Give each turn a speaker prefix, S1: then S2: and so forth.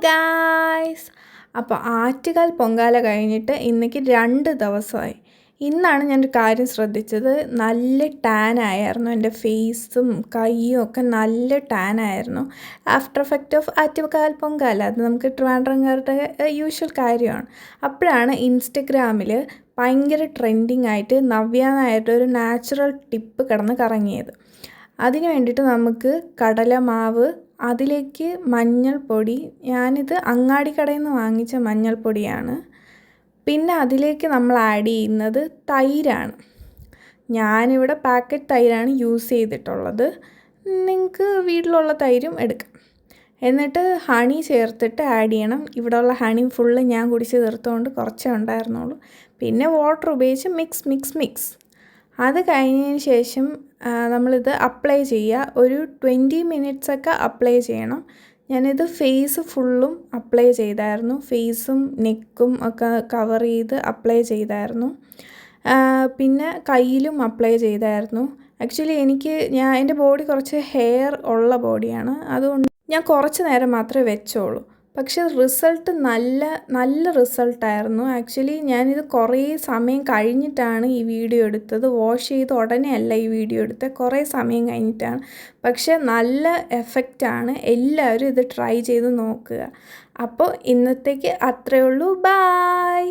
S1: Guys അപ്പോൾ ആറ്റുകാൽ പൊങ്കാല കഴിഞ്ഞിട്ട് ഇന്നേക്ക് രണ്ട് ദിവസമായി. ഇന്നാണ് ഞാനൊരു കാര്യം ശ്രദ്ധിച്ചത്. നല്ല ടാൻ ആയിരുന്നു. എന്റെ ഫേസും കൈയും ഒക്കെ നല്ല ടാൻ ആയിരുന്നു. After effect of Attukal Pongala. അത് നമുക്ക് ട്രിവാൻഡ്രങ്കാരുടെ യൂഷ്വൽ കാര്യമാണ്. അപ്പോഴാണ് ഇൻസ്റ്റഗ്രാമിൽ ഭയങ്കര ട്രെൻഡിങ് ആയിട്ട് നവ്യ നായരുടെ ഒരു നാച്ചുറൽ ടിപ്പ് കിടന്ന് കറങ്ങിയത്. അതിന് വേണ്ടിയിട്ട് നമുക്ക് കടലമാവ് അതിലേക്ക് മഞ്ഞൾപ്പൊടി. ഞാനിത് അങ്ങാടിക്കടയിൽ നിന്ന് വാങ്ങിച്ച മഞ്ഞൾപ്പൊടിയാണ്. പിന്നെ അതിലേക്ക് നമ്മൾ ആഡ് ചെയ്യുന്നത് തൈരാണ്. ഞാനിവിടെ പാക്കറ്റ് തൈരാണ് യൂസ് ചെയ്തിട്ടുള്ളത്. നിങ്ങൾക്ക് വീട്ടിലുള്ള തൈരും എടുക്കാം. എന്നിട്ട് ഹണി ചേർത്തിട്ട് ആഡ് ചെയ്യണം. ഇവിടെയുള്ള ഹണി ഫുള്ള് ഞാൻ കുടിച്ച് തീർത്തുകൊണ്ട് കുറച്ചേ ഉണ്ടായിരുന്നുള്ളൂ. പിന്നെ വാട്ടർ ഉപയോഗിച്ച് മിക്സ് മിക്സ് മിക്സ് അത് കഴിഞ്ഞതിന് ശേഷം നമ്മളിത് അപ്ലൈ ചെയ്യുക. ഒരു ട്വന്റി മിനിറ്റ്സൊക്കെ അപ്ലൈ ചെയ്യണം. ഞാനിത് ഫേസ് ഫുള്ളും അപ്ലൈ ചെയ്തായിരുന്നു. ഫേസും നെക്കും ഒക്കെ കവർ ചെയ്ത് അപ്ലൈ ചെയ്തായിരുന്നു. പിന്നെ കയ്യിലും അപ്ലൈ ചെയ്തായിരുന്നു. ആക്ച്വലി എനിക്ക് ഞാൻ എന്റെ ബോഡി കുറച്ച് ഹെയർ ഉള്ള ബോഡിയാണ്. അതുകൊണ്ട് ഞാൻ കുറച്ച് നേരം മാത്രമേ വെച്ചോളൂ. പക്ഷെ റിസൾട്ട് നല്ല നല്ല റിസൾട്ടായിരുന്നു. ആക്ച്വലി ഞാനിത് കുറേ സമയം കഴിഞ്ഞിട്ടാണ് ഈ വീഡിയോ എടുത്തത്. വാഷ് ചെയ്ത് ഉടനെ അല്ല ഈ വീഡിയോ എടുത്തത്. കുറേ സമയം കഴിഞ്ഞിട്ടാണ്. പക്ഷെ നല്ല എഫക്റ്റാണ്. എല്ലാവരും ഇത് ട്രൈ ചെയ്ത് നോക്കുക. അപ്പോൾ ഇന്നത്തേക്ക് അത്രയേ ഉള്ളൂ. ബായ്!